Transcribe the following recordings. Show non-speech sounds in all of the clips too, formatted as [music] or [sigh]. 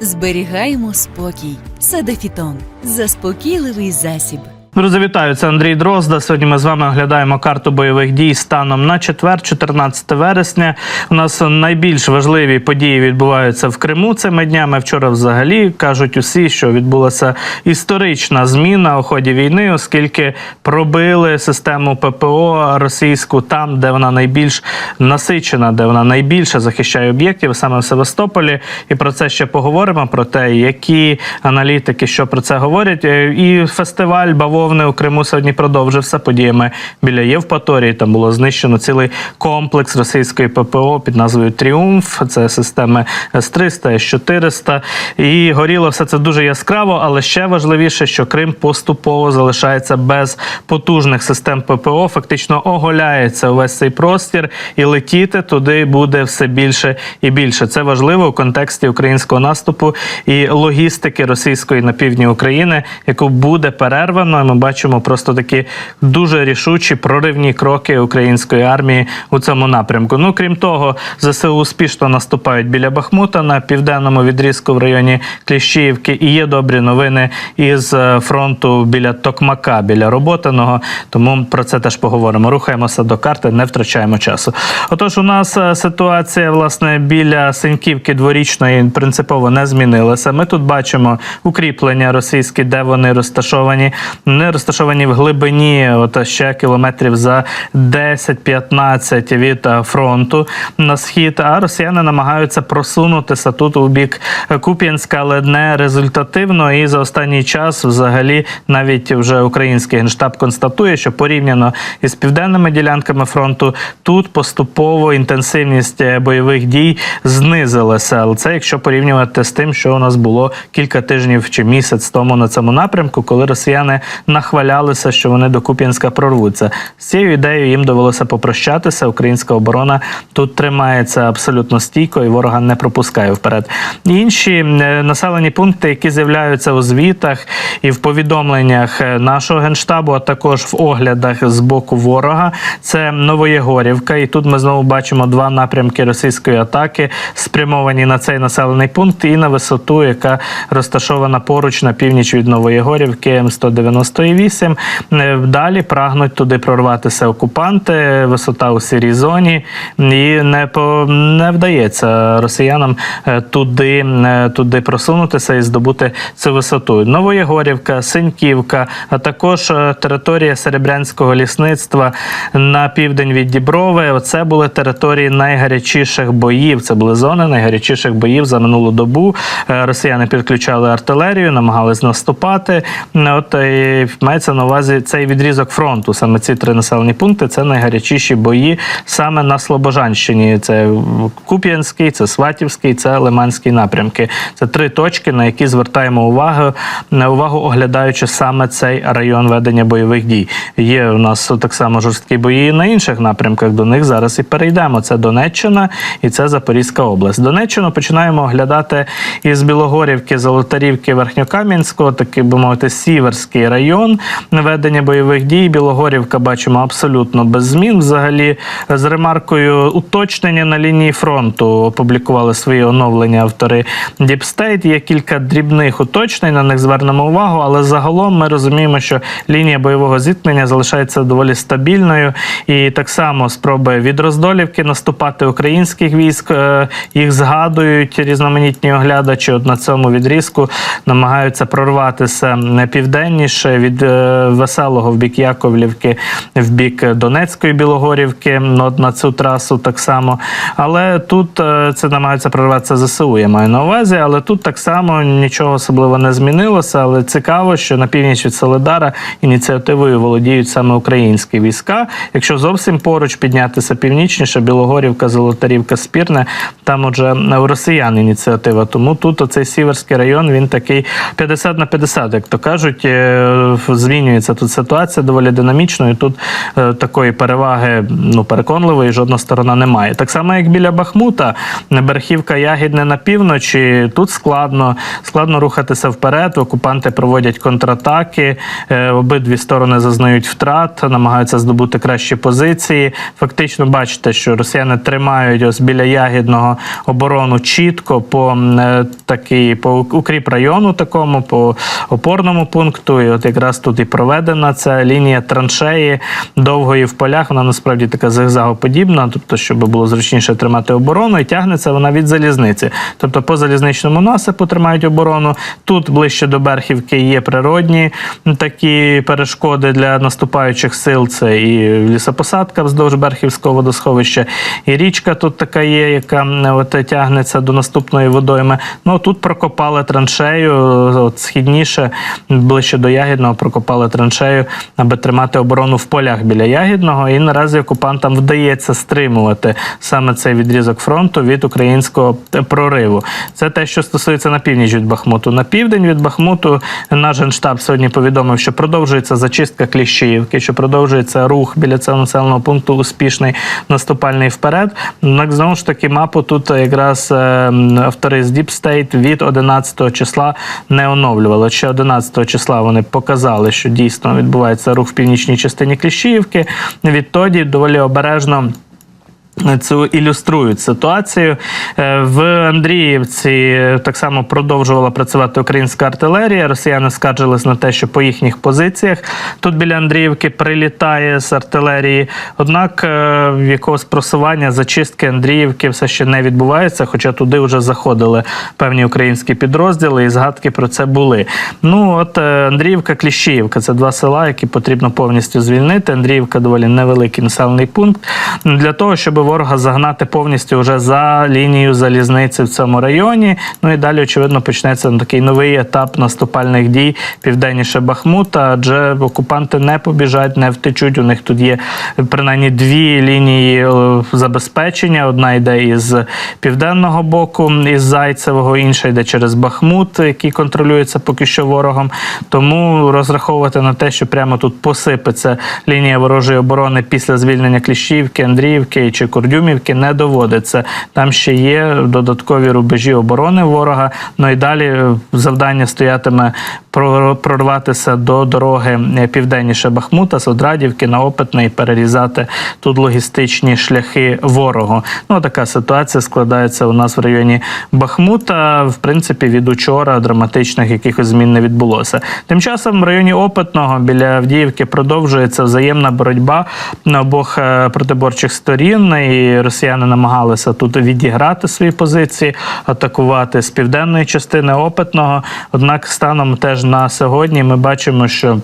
Зберігаємо спокій. Садефітон Заспокійливий засіб. Друзі, це Андрій Дрозда. Сьогодні ми з вами оглядаємо карту бойових дій станом на четвер, 14 вересня. У нас найбільш важливі події відбуваються в Криму цими днями. Вчора, взагалі, кажуть усі, що відбулася історична зміна у ході війни, оскільки пробили систему ППО російську там, де вона найбільш насичена, де вона найбільше захищає об'єктів, саме в Севастополі. І про це ще поговоримо. Про те, які аналітики що про це говорять. Е, І фестиваль бавовни у Криму сьогодні продовжився подіями біля Євпаторії. Там було знищено цілий комплекс російської ППО під назвою Тріумф. Це системи С-300, С-400. І горіло все це дуже яскраво, але ще важливіше, що Крим поступово залишається без потужних систем ППО. Фактично оголяється увесь цей простір, і летіти туди буде все більше і більше. Це важливо у контексті українського наступу і логістики російської на півдні України, яку буде перервано. Ми бачимо просто такі дуже рішучі проривні кроки української армії у цьому напрямку. Ну крім того, ЗСУ успішно наступають біля Бахмута на південному відрізку в районі Кліщіївки. І є добрі новини із е, фронту біля Токмака, біля Роботиного. Тому про це теж поговоримо. Рухаємося до карти, не втрачаємо часу. Отож, у нас е, ситуація власне біля Синьківки дворічної принципово не змінилася. Ми тут бачимо укріплення російські, де вони розташовані. Не розташовані в глибині, от ще кілометрів за 10-15 від е, фронту на схід. А росіяни намагаються просунутися тут у бік Куп'янська, але не результативно. І за останній час, взагалі, навіть вже український генштаб констатує, що порівняно із південними ділянками фронту тут поступово інтенсивність е, бойових дій знизилася. Але це якщо порівнювати з тим, що у нас було кілька тижнів чи місяць тому на цьому напрямку, коли росіяни нахвалялися, що вони до Куп'янська прорвуться. З цією ідеєю їм довелося попрощатися. Українська оборона тут тримається абсолютно стійко і ворога не пропускає вперед. Інші е, населені пункти, які з'являються у звітах і в повідомленнях е, нашого генштабу, а також в оглядах з боку ворога, це Новоєгорівка. І тут ми знову бачимо два напрямки російської атаки, спрямовані на цей населений пункт і на висоту, яка розташована поруч на північ від Новоєгорівки М190 1,8. Е, далі прагнуть туди прорватися окупанти, висота у сірій зоні, і не по не вдається росіянам е, туди е, туди просунутися і здобути цю висоту. Новоєгорівка, Синьківка, а також територія серебрянського лісництва на південь від Діброви. Оце були території найгарячіших боїв. Це були зони найгарячіших боїв за минулу добу. Росіяни підключали артилерію, намагались наступати. От і мається на увазі цей відрізок фронту. Саме ці три населені пункти це найгарячіші бої саме на Слобожанщині. Це Куп'янський, це Сватівський, це Лиманський напрямки. Це три точки, на які звертаємо увагу на увагу, оглядаючи саме цей район ведення бойових дій. Є у нас так само жорсткі бої на інших напрямках. До них зараз і перейдемо. Це Донеччина і це Запорізька область. Донеччину починаємо оглядати із Білогорівки, Золотарівки, Верхньокам'янського, такий би мовити, сіверський район ведення бойових дій. Білогорівка бачимо абсолютно без змін. Взагалі, з ремаркою уточнення на лінії фронту опублікували свої оновлення автори State. Є кілька дрібних уточнень, на них звернемо увагу, але загалом ми розуміємо, що лінія бойового зіткнення залишається доволі стабільною. І так само спроби від Роздолівки наступати українських військ. е, Їх згадують різноманітні оглядачі. От на цьому відрізку намагаються прорватися південніше від е, веселого в бік Яковлівки, в бік Донецької Білогорівки. на цю трасу так само. Але тут е, це намагаються прорватися ЗСУ. Я маю на увазі, але тут так само нічого особливо не змінилося. Але цікаво, що на північ від Солидара ініціативою володіють саме українські війська. Якщо зовсім поруч піднятися північніше, Білогорівка, Золотарівка, Спірне, там уже росіян ініціатива. Тому тут оцей сіверський район він такий 50 на 50, як то кажуть. Змінюється тут ситуація доволі динамічно, і тут е, такої переваги ну переконливої жодна сторона не має. Так само, як біля Бахмута, Берхівка Ягідне на півночі. Тут складно, складно рухатися вперед. Окупанти проводять контратаки, е, обидві сторони зазнають втрат, намагаються здобути кращі позиції. Фактично, бачите, що росіяни тримають ось біля ягідного оборону чітко по е, такій по укріп району, такому по опорному пункту. І от якраз тут і проведена ця лінія траншеї довгої в полях. Вона насправді така зигзагоподібна, тобто, щоб було зручніше тримати оборону, і тягнеться вона від залізниці. Тобто по залізничному насипу тримають оборону. Тут ближче до Берхівки є природні такі перешкоди для наступаючих сил. Це і лісопосадка вздовж Берхівського водосховища, і річка тут така є, яка от, тягнеться до наступної водойми. Ну тут прокопали траншею, от, східніше, ближче до Ягідного, прокопали траншею, аби тримати оборону в полях біля Ягідного. І наразі окупантам вдається стримувати саме цей відрізок фронту від українського прориву. Це те, що стосується на північ від Бахмуту. На південь від Бахмуту наш генштаб сьогодні повідомив, що продовжується зачистка Кліщіївки, що продовжується рух біля цього населеного пункту успішний наступальний вперед. Так знову ж таки, мапу тут якраз е, автори з Deep від 11 числа не оновлювали. Ще 11 числа вони показали, що дійсно відбувається рух в північній частині Кліщіївки. Відтоді доволі обережно. Цю ілюструють ситуацію Е, в Андріївці. Так само продовжувала працювати українська артилерія. Росіяни скаржились на те, що по їхніх позиціях тут біля Андріївки прилітає з артилерії. Однак е, якогось просування зачистки Андріївки все ще не відбувається, хоча туди вже заходили певні українські підрозділи, і згадки про це були. Ну от е, Андріївка, Кліщіївка це два села, які потрібно повністю звільнити. Андріївка доволі невеликий населений пункт для того, щоб ворога загнати повністю вже за лінією залізниці в цьому районі. Ну і далі, очевидно, почнеться такий новий етап наступальних дій південніше Бахмута, адже окупанти не побіжать, не втечуть. У них тут є принаймні дві лінії е, забезпечення. Одна йде із південного боку, із Зайцевого, інша йде через Бахмут, який контролюється поки що ворогом. Тому розраховувати на те, що прямо тут посипеться лінія ворожої оборони після звільнення Кліщівки, Андріївки чи Курдюмівки, не доводиться. Там ще є додаткові рубежі оборони ворога. Ну і далі е, завдання стоятиме прорватися до дороги е, південніше Бахмута, Содрадівки на Опитне і перерізати тут логістичні шляхи ворогу. Ну така ситуація складається у нас в районі Бахмута. В принципі, від учора драматичних якихось змін не відбулося. Тим часом в районі Опитного біля Авдіївки продовжується взаємна боротьба на обох е, протиборчих сторін. І росіяни намагалися тут відіграти свої позиції, атакувати з південної частини Опитного. Однак, станом теж на сьогодні ми бачимо, що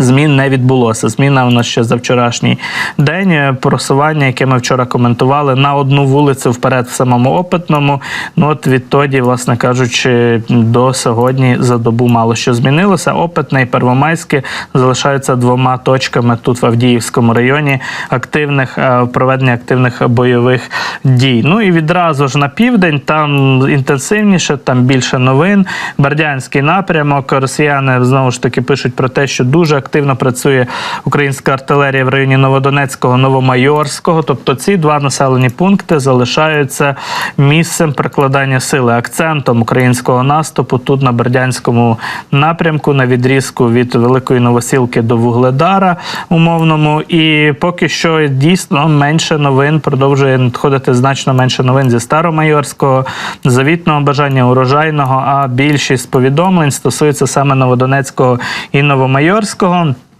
Змін не відбулося. Зміна у нас ще за вчорашній день. Е, Просування, яке ми вчора коментували, на одну вулицю вперед в самому опитному. Ну от відтоді, власне кажучи, до сьогодні за добу мало що змінилося. Опитне і Первомайське залишаються двома точками тут в Авдіївському районі активних е, проведення активних бойових дій. Ну і відразу ж на південь там інтенсивніше, там більше новин. Бердянський напрямок. Росіяни знову ж таки пишуть про те, що дуже активно працює українська артилерія в районі Новодонецького, Новомайорського. Тобто ці два населені пункти залишаються місцем прикладання сили, акцентом українського наступу тут на Бердянському напрямку, на відрізку від Великої Новосілки до Вугледара умовному. І поки що дійсно менше новин продовжує надходити значно менше новин зі Старомайорського, завітного бажання урожайного. А більшість повідомлень стосується саме Новодонецького і Новомайорського. on.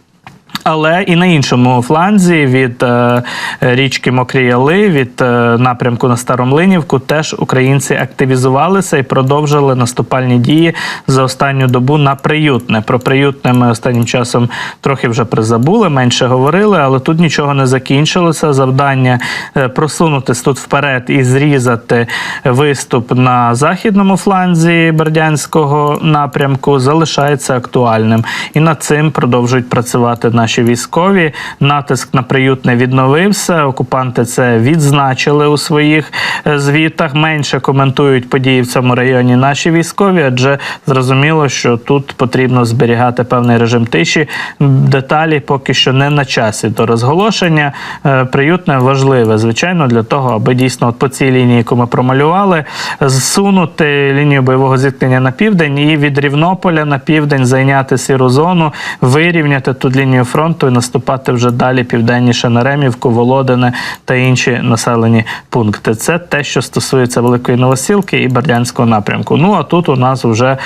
Але і на іншому фланзі від е, річки Мокрі Яли, від е, напрямку на Старомлинівку, теж українці активізувалися і продовжили наступальні дії за останню добу на приютне. Про приютне ми останнім часом трохи вже призабули, менше говорили, але тут нічого не закінчилося. Завдання е, просунутись тут вперед і зрізати виступ на західному фланзі Бердянського напрямку залишається актуальним. І над цим продовжують працювати наші наші військові. Натиск на приютне відновився. Окупанти це відзначили у своїх е, звітах. Менше коментують події в цьому районі наші військові, адже зрозуміло, що тут потрібно зберігати певний режим тиші. Деталі поки що не на часі до розголошення. Е, Приютне важливе, звичайно, для того, аби дійсно от по цій лінії, яку ми промалювали, зсунути лінію бойового зіткнення на південь і від Рівнополя на південь зайняти сіру зону, вирівняти тут лінію фронту і наступати вже далі південніше на Ремівку, Володине та інші населені пункти. Це те, що стосується Великої Новосілки і Бердянського напрямку. Ну а тут у нас вже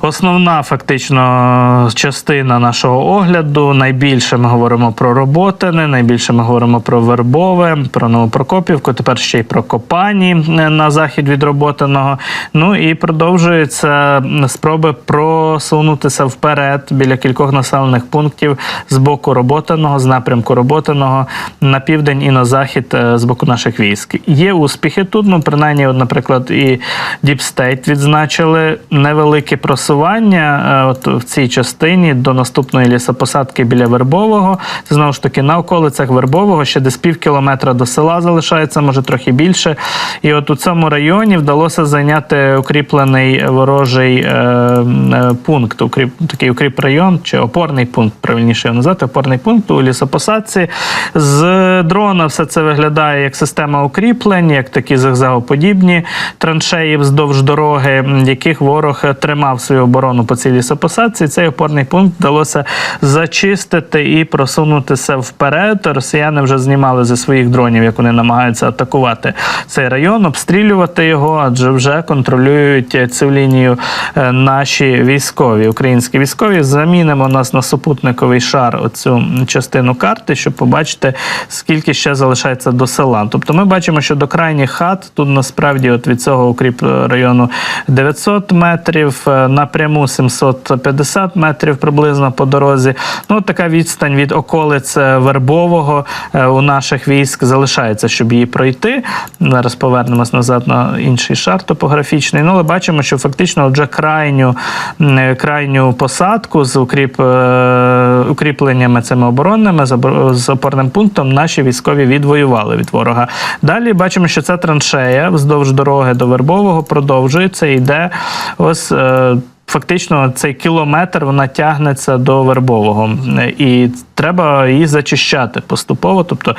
основна фактично частина нашого огляду. Найбільше ми говоримо про Роботине, найбільше ми говоримо про Вербове, про Новопрокопівку, тепер ще й про Копані е, на захід від Роботиного. Ну і продовжуються спроби просунутися вперед біля кількох населених пунктів з боку Роботиного, з напрямку Роботиного на південь і на захід е, з боку наших військ. Є успіхи тут. Ну, принаймні, от, наприклад, і State відзначили невелике просування е, от в цій частині до наступної лісопосадки біля Вербового. Це знову ж таки на околицях Вербового, ще десь пів кілометра до села залишається, може трохи більше. І от у цьому районі вдалося зайняти укріплений ворожий е, е, пункт, укріп, такий укріп район чи опорний пункт, правильніше його назвати, опорний пункт у лісопосадці. З дрона все це виглядає як система укріплень, як такі зигзагоподібні траншеї вздовж дороги, яких ворог тримав свою оборону по цій лісопосадці. Цей опорний пункт вдалося зачистити і просунутися вперед. Росіяни вже знімали зі своїх дронів, як вони намагаються атакувати цей район, обстрілювати його, адже вже контролюють цю лінію е, наші військові, українські військові. Замінимо нас на супутниковий шар оцю частину карти, щоб побачити, скільки ще залишається до села. Тобто ми бачимо, що до крайніх хат тут насправді от від цього укріп району 900 метрів, е, напряму 750 метрів приблизно по дорозі. Ну, от така відстань від околиць е, Вербового е, у наших військ залишається, щоб її пройти. Зараз повернемось назад на інший шар топографічний. Ну, але бачимо, що фактично вже крайню, е, крайню посадку з укріп, е, укріпленнями цими оборонними з опорним пунктом наші військові відвоювали від ворога. Далі бачимо, що ця траншея вздовж дороги до Вербового продовжується йде ось. е, Фактично, цей кілометр вона тягнеться до Вербового, і треба її зачищати поступово. Тобто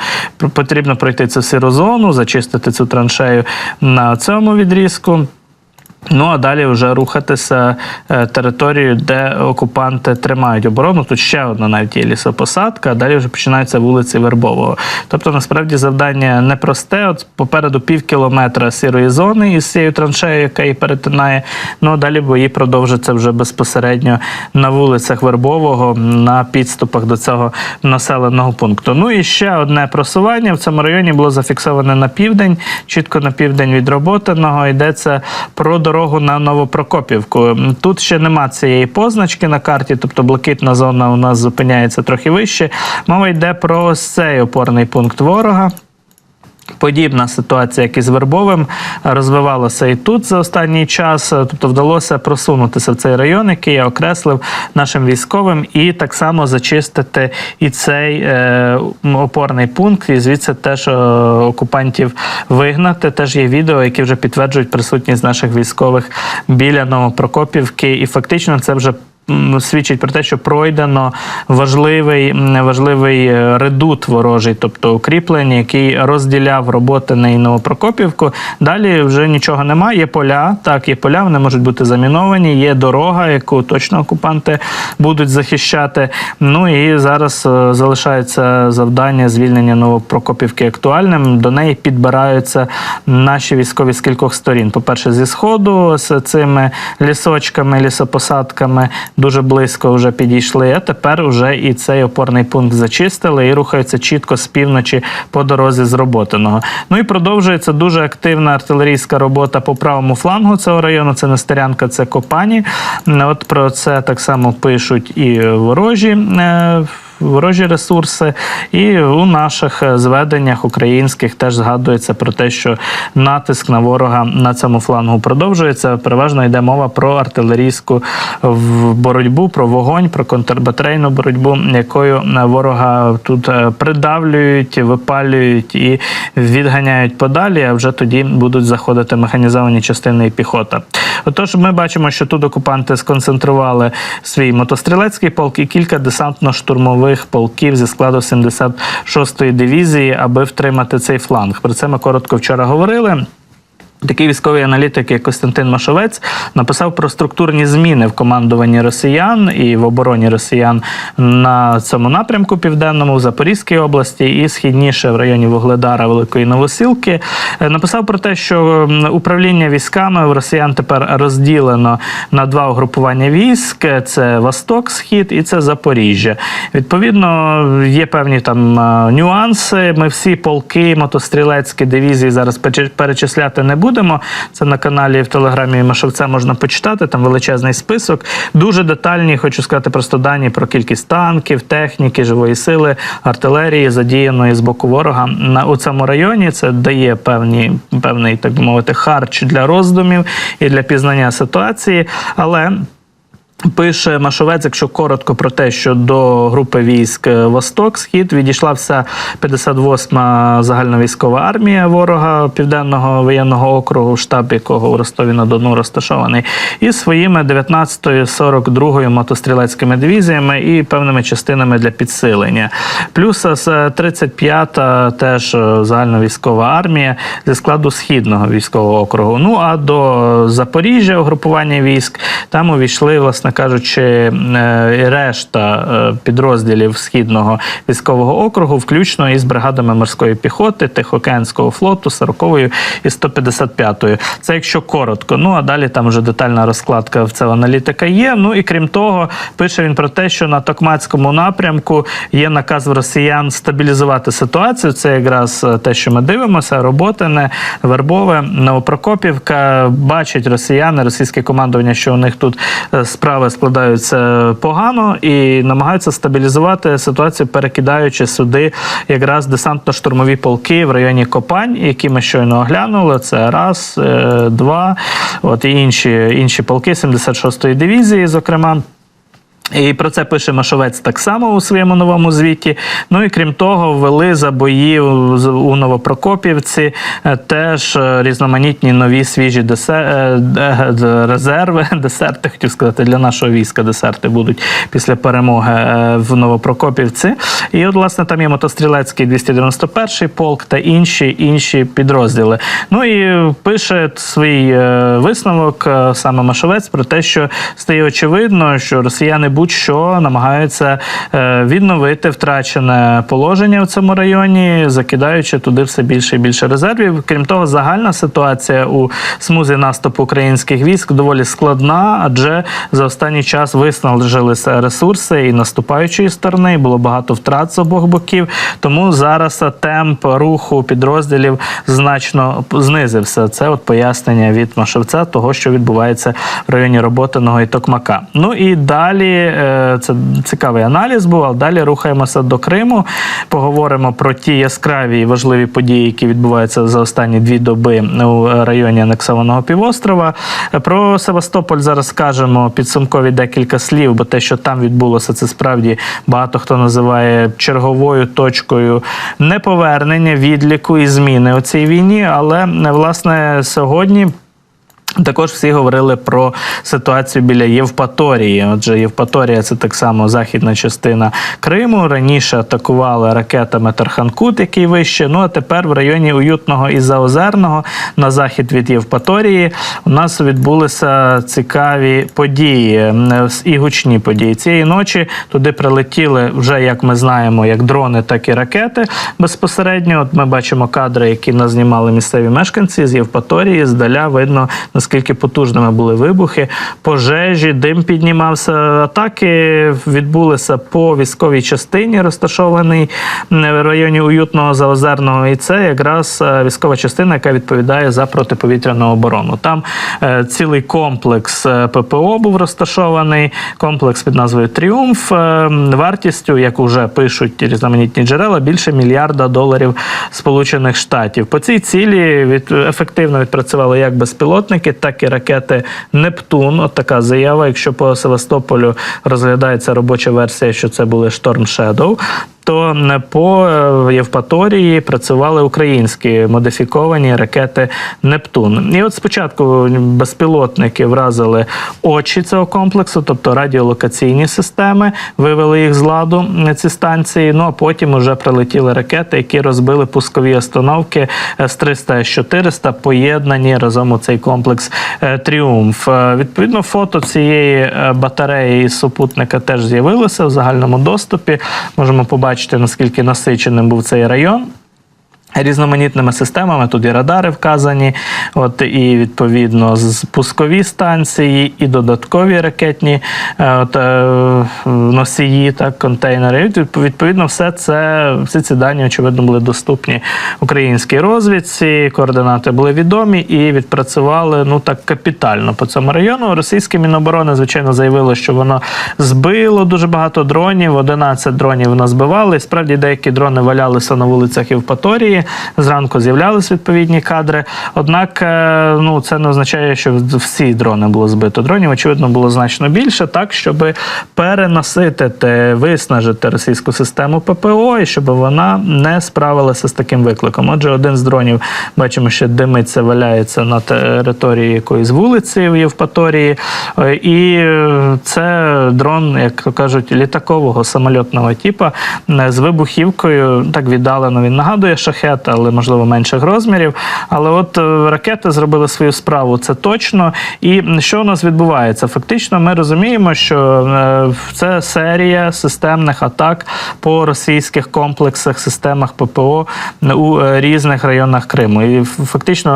потрібно пройти цю сиру зону, зачистити цю траншею на цьому відрізку. Ну а далі вже рухатися е, територією, де окупанти тримають оборону. Тут ще одна навіть є лісопосадка, а далі вже починаються вулиці Вербового. Тобто, насправді завдання непросте. От попереду пів кілометра сірої зони із цією траншеєю, яка її перетинає. Ну а далі бої продовжаться вже безпосередньо на вулицях Вербового, на підступах до цього населеного пункту. Ну і ще одне просування в цьому районі було зафіксоване на південь, чітко на південь від Роботиного. Йдеться про дорогу на Новопрокопівку. Тут ще нема цієї позначки на карті, тобто блакитна зона у нас зупиняється трохи вище. Мова йде про цей опорний пункт ворога. Подібна ситуація, як і з Вербовим, розвивалася і тут за останній час. Тобто вдалося просунутися в цей район, який я окреслив нашим військовим, і так само зачистити і цей е, опорний пункт. І звідси теж е, окупантів вигнати. Теж є відео, які вже підтверджують присутність наших військових біля Новопрокопівки. І фактично це вже свідчить про те, що пройдено важливий, важливий е, редут ворожий, тобто укріплення, який розділяв роботи на Новопрокопівку. Далі вже нічого немає. Є поля, так, є поля, вони можуть бути заміновані, є дорога, яку точно окупанти будуть захищати. Ну і зараз е, залишається завдання звільнення Новопрокопівки актуальним. До неї підбираються наші військові з кількох сторін. По-перше, зі сходу з цими лісочками, лісопосадками дуже близько вже підійшли. А тепер вже і цей опорний пункт зачистили і рухаються чітко з півночі по дорозі з Роботиного. Ну і продовжується дуже активна артилерійська робота по правому флангу цього району. Це Нестерянка, це Копані. От про це так само пишуть і ворожі. Е, ворожі ресурси, і у наших е, зведеннях українських теж згадується про те, що натиск на ворога на цьому флангу продовжується. Переважно йде мова про артилерійську боротьбу, про вогонь, про контрбатарейну боротьбу, якою е, ворога тут е, придавлюють, випалюють і відганяють подалі. А вже тоді будуть заходити механізовані частини і піхота. Отож, ми бачимо, що тут окупанти сконцентрували свій мотострілецький полк і кілька десантно-штурмових полків зі складу 76-ї дивізії, аби втримати цей фланг. Про це ми коротко вчора говорили. Такий військовий аналітик, як Костянтин Машовець, написав про структурні зміни в командуванні росіян і в обороні росіян на цьому напрямку південному в Запорізькій області і східніше в районі Вугледара Великої Новосілки. Е, Написав про те, що управління військами в росіян тепер розділено на два угрупування військ: це Восток, Схід і це Запоріжжя. Відповідно, є певні там е, нюанси. Ми всі полки, мотострілецькі дивізії зараз перечисляти не будемо. Це на каналі в телеграмі Машовця можна почитати. Там величезний список. Дуже детальні, хочу сказати, просто дані про кількість танків, техніки, живої сили, артилерії, задіяної з боку ворога на у цьому районі. Це дає певні певний, так би мовити, харч для роздумів і для пізнання ситуації. Але Пише Машовець, якщо коротко про те, що до групи військ е, Восток Схід відійшла вся 58-ма загальновійськова армія ворога Південного воєнного округу, штаб якого у Ростові на Дону розташований, і своїми 19-ю 42-ю мотострілецькими дивізіями і певними частинами для підсилення. Плюс е, 35-та теж е, загальновійськова армія зі складу східного військового округу. Ну а до Запоріжжя угрупування військ там увійшли, власне кажучи, е, решта е, підрозділів східного військового округу, включно із бригадами морської піхоти, Тихоокеанського флоту, 40-ю і 155-ю. Це якщо коротко. Ну а далі там вже детальна розкладка в цього аналітика є. Ну і крім того, пише він про те, що на Токмацькому напрямку є наказ в росіян стабілізувати ситуацію. Це якраз е, те, що ми дивимося, Роботине, Вербове, Новопрокопівка. Бачать росіяни, російське командування, що у них тут е, справи складаються погано і намагаються стабілізувати ситуацію, перекидаючи сюди якраз десантно-штурмові полки в районі Копань, які ми щойно оглянули. Це раз, е, два, от і інші, інші полки 76-ї дивізії, зокрема. І про це пише Машовець так само у своєму новому звіті. Ну і крім того, ввели за бої у- Новопрокопівці е, теж е, різноманітні нові свіжі десе- е, резерви, [laughs] десерти, хотів сказати, для нашого війська десерти будуть після перемоги в Новопрокопівці. І от, власне, там є мотострілецький 291 полк та інші інші підрозділи. Ну і пише свій висновок саме Машовець про те, що стає очевидно, що росіяни будь-що намагаються е, відновити втрачене положення в цьому районі, закидаючи туди все більше і більше резервів. Крім того, загальна ситуація у смузі наступу українських військ доволі складна, адже за останній час виснажилися ресурси і наступаючої сторони, і було багато втрат з обох боків. Тому зараз темп руху підрозділів значно знизився. Це от пояснення від Машевця того, що відбувається в районі Роботиного і Токмака. Ну і далі це цікавий аналіз був. А далі рухаємося до Криму. Поговоримо про ті яскраві і важливі події, які відбуваються за останні дві доби у районі анексованого півострова. Про Севастополь зараз скажемо підсумкові декілька слів, бо те, що там відбулося, це справді багато хто називає черговою точкою неповернення, відліку і зміни у цій війні. Але власне сьогодні. Також всі говорили про ситуацію біля Євпаторії. Отже, Євпаторія це так само західна частина Криму. Раніше атакували ракетами Тарханкут, який вище. Ну а тепер в районі Уютного і Заозерного на захід від Євпаторії у нас відбулися цікаві події і гучні події. Цієї ночі туди прилетіли вже, як ми знаємо, як дрони, так і ракети безпосередньо. От ми бачимо кадри, які назнімали місцеві мешканці з Євпаторії. Здаля видно наскільки наскільки потужними були вибухи, пожежі, дим піднімався. Атаки відбулися по військовій частині, розташованій в районі уютного заозерного. І це якраз е, військова частина, яка відповідає за протиповітряну оборону. Там е, цілий комплекс е, ППО був розташований, комплекс під назвою Тріумф, вартістю, як вже пишуть різноманітні джерела, більше мільярда доларів Сполучених Штатів. По цій цілі від ефективно відпрацювали як безпілотники, так і ракети Нептун. От така заява. Якщо по Севастополю розглядається робоча версія, що це були Шторм Shadow, то по е, Євпаторії працювали українські модифіковані ракети Нептун. І от спочатку безпілотники вразили очі цього комплексу, тобто радіолокаційні системи, вивели їх з ладу ці станції. Ну а потім вже прилетіли ракети, які розбили пускові установки С-300, С-400, поєднані разом у цей комплекс е, Тріумф. Е, Відповідно, фото цієї батареї із супутника теж з'явилося в загальному доступі. Можемо побачити, наскільки насиченим був цей район. Різноманітними системами тут і радари вказані, от і відповідно пускові станції, і додаткові ракетні е, от, е, носії, так, контейнери. Відповідно, все це всі ці дані очевидно були доступні українській розвідці. Координати були відомі і відпрацювали ну так капітально по цьому району. Російське міноборони, звичайно, заявило, що воно збило дуже багато дронів. 11 дронів. І справді деякі дрони валялися на вулицях Євпаторії. Зранку з'являлись відповідні кадри. Однак, е, ну це не означає, що всі дрони було збито. Дронів, очевидно, було значно більше, так щоб перенаситити, виснажити російську систему ППО і щоб вона не справилася з таким викликом. Отже, один з дронів бачимо, що димиться, валяється на території якоїсь вулиці в Євпаторії. Е, І е, це дрон, як то кажуть, літакового самольотного типу з вибухівкою. Так віддалено він нагадує шахет, але можливо менших розмірів. Але от е, ракети зробили свою справу, це точно. І що у нас відбувається? Фактично, ми розуміємо, що е, це серія системних атак по російських комплексах, системах ППО у е, різних районах Криму. І фактично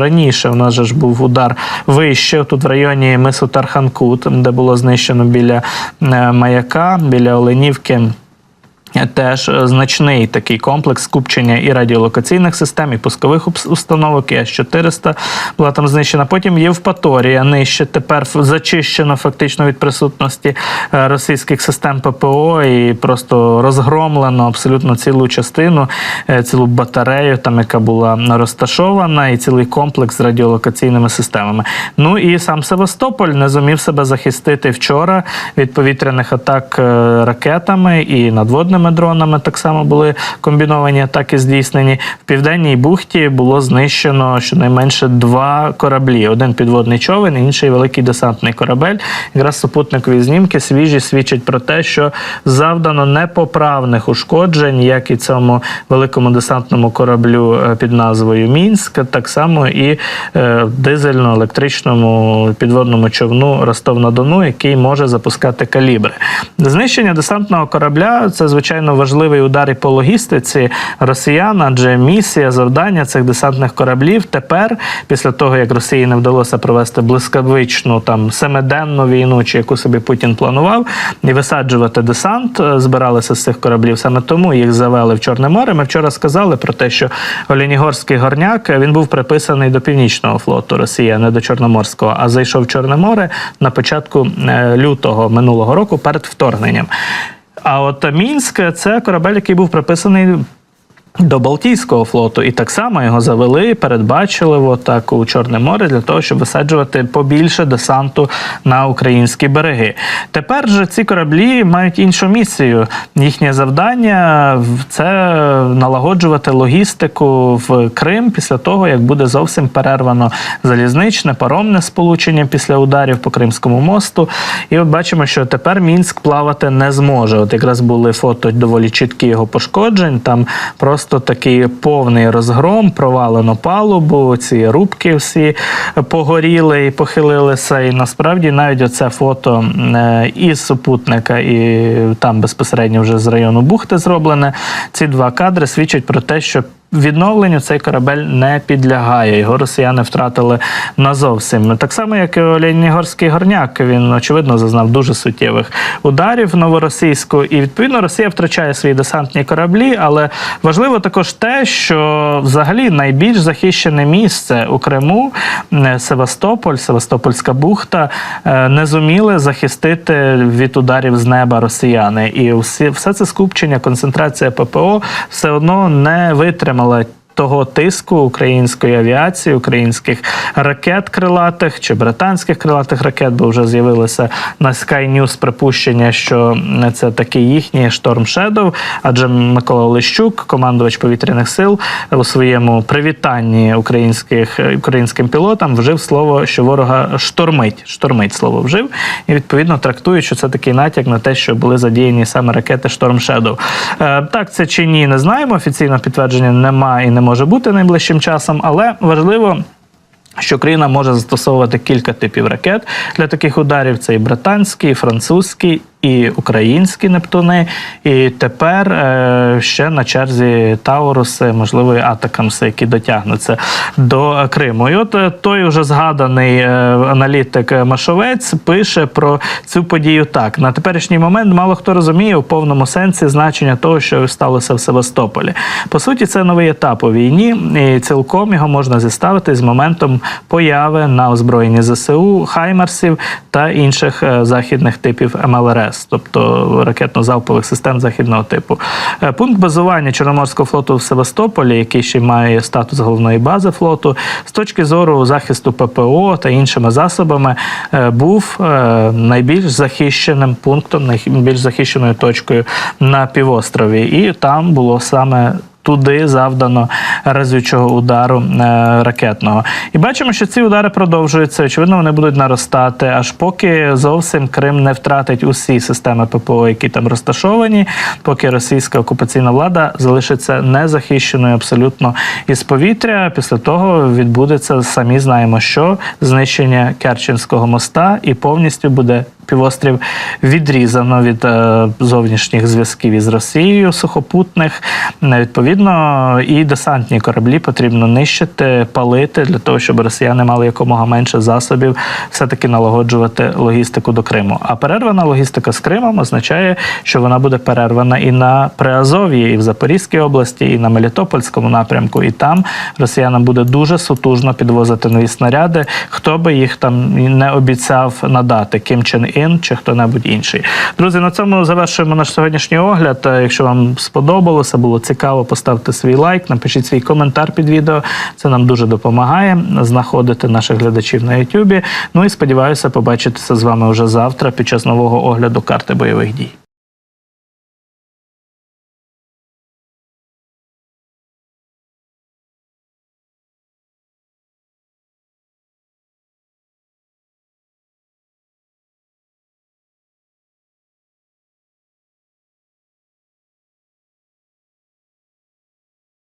раніше у нас же ж був удар вище, тут в районі мису Тарханкут, де було знищено біля маяка, біля Оленівки. Теж е, значний такий комплекс скупчення і радіолокаційних систем, і пускових установок, і С-400 була там знищена. Потім Євпаторія нижче, тепер зачищено фактично від присутності е, російських систем ППО і просто розгромлено абсолютно цілу частину, е, цілу батарею, там яка була розташована, і цілий комплекс з радіолокаційними системами. Ну і сам Севастополь не зумів себе захистити вчора від повітряних атак ракетами і надводними дронами. Так само були комбіновані атаки здійснені. В південній бухті було знищено щонайменше два кораблі: один підводний човен, інший великий десантний корабель. Якраз супутникові знімки свіжі свідчать про те, що завдано непоправних ушкоджень, як і цьому великому десантному кораблю е, під назвою Мінськ, так само і е, дизельно-електричному підводному човну Ростов-на-Дону, який може запускати калібри. Знищення десантного корабля це звичайно важливий удар і по логістиці росіян, адже місія завдання цих десантних кораблів тепер, після того як Росії не вдалося провести блискавичну там семиденну війну, чи яку собі Путін планував, і висаджувати десант, е, збиралися з цих кораблів. Саме тому їх завели в Чорне море. Ми вчора сказали про те, що Олінігорський горняк е, він був приписаний до північного флоту Росії, а не до Чорноморського, а зайшов в Чорне море на початку е, лютого минулого року перед вторгненням. А от Мінськ це корабель, який був приписаний. До Балтійського флоту, і так само його завели передбачливо так у Чорне море для того, щоб висаджувати побільше десанту на українські береги. Тепер же ці кораблі мають іншу місію. Їхнє завдання це налагоджувати логістику в Крим після того, як буде зовсім перервано залізничне, паромне сполучення після ударів по Кримському мосту. І от бачимо, що тепер Мінськ плавати не зможе. От якраз були фото доволі чіткі його пошкоджень. Там просто такий повний розгром, провалено палубу, ці рубки всі погоріли і похилилися. І насправді навіть оце фото е, із супутника, і там безпосередньо вже з району бухти зроблене. Ці два кадри свідчать про те, що Відновленню цей корабель не підлягає. Його росіяни втратили назовсім. Так само, як і Оленігорський горняк. Він очевидно зазнав дуже суттєвих ударів новоросійську, і відповідно Росія втрачає свої десантні кораблі. Але важливо також те, що взагалі найбільш захищене місце у Криму Севастополь, Севастопольська бухта, е, не зуміли захистити від ударів з неба росіяни. І все це скупчення, концентрація ППО все одно не Pamela Того тиску української авіації, українських ракет крилатих чи британських крилатих ракет, бо вже з'явилося на Sky News припущення, що це таки їхній шторм Shadow, адже Микола Олещук, командувач повітряних сил, у своєму привітанні українських українським пілотам вжив слово, що ворога штормить. Штормить слово вжив, і відповідно трактують, що це такий натяк на те, що були задіяні саме ракети Шторм Shadow. Е, так це чи ні, не знаємо. Офіційного підтвердження немає і не може бути найближчим часом, але важливо. Що Україна може застосовувати кілька типів ракет для таких ударів: це і британський, і французький, і українські Нептуни. І тепер е, ще на черзі Тауруси, можливо, і Атакамси, які дотягнуться до Криму. І от е, той уже згаданий е, аналітик Машовець пише про цю подію так: на теперішній момент мало хто розуміє у повному сенсі значення того, що сталося в Севастополі. По суті, це новий етап у війні, і цілком його можна зіставити з моментом появи на озброєнні ЗСУ, Хаймерсів та інших е, західних типів МЛРС, тобто ракетно-залпових систем західного типу. Е, Пункт базування Чорноморського флоту в Севастополі, який ще має статус головної бази флоту, з точки зору захисту ППО та іншими засобами, е, був е, найбільш захищеним пунктом, найбільш захищеною точкою на півострові, і там було саме. Туди завдано разючого удару е, ракетного. І бачимо, що ці удари продовжуються. Очевидно, вони будуть наростати, аж поки зовсім Крим не втратить усі системи ППО, які там розташовані, поки російська окупаційна влада залишиться незахищеною абсолютно із повітря. Після того відбудеться самі знаємо, що знищення Керченського моста і повністю буде. Півострів відрізано від е, зовнішніх зв'язків із Росією сухопутних. Е, Відповідно, і десантні кораблі потрібно нищити, палити для того, щоб росіяни мали якомога менше засобів все-таки налагоджувати логістику до Криму. А перервана логістика з Кримом означає, що вона буде перервана і на Приазов'ї, і в Запорізькій області, і на Мелітопольському напрямку. І там росіянам буде дуже сутужно підвозити нові снаряди, хто би їх там не обіцяв надати, Ким Чен Ін чи хто-небудь інший. Друзі, на цьому завершуємо наш сьогоднішній огляд. Е, Якщо вам сподобалося, було цікаво, поставте свій лайк, напишіть свій коментар під відео. Це нам дуже допомагає знаходити наших глядачів на Ютубі. Ну і сподіваюся, побачитися з вами вже завтра під час нового огляду карти бойових дій.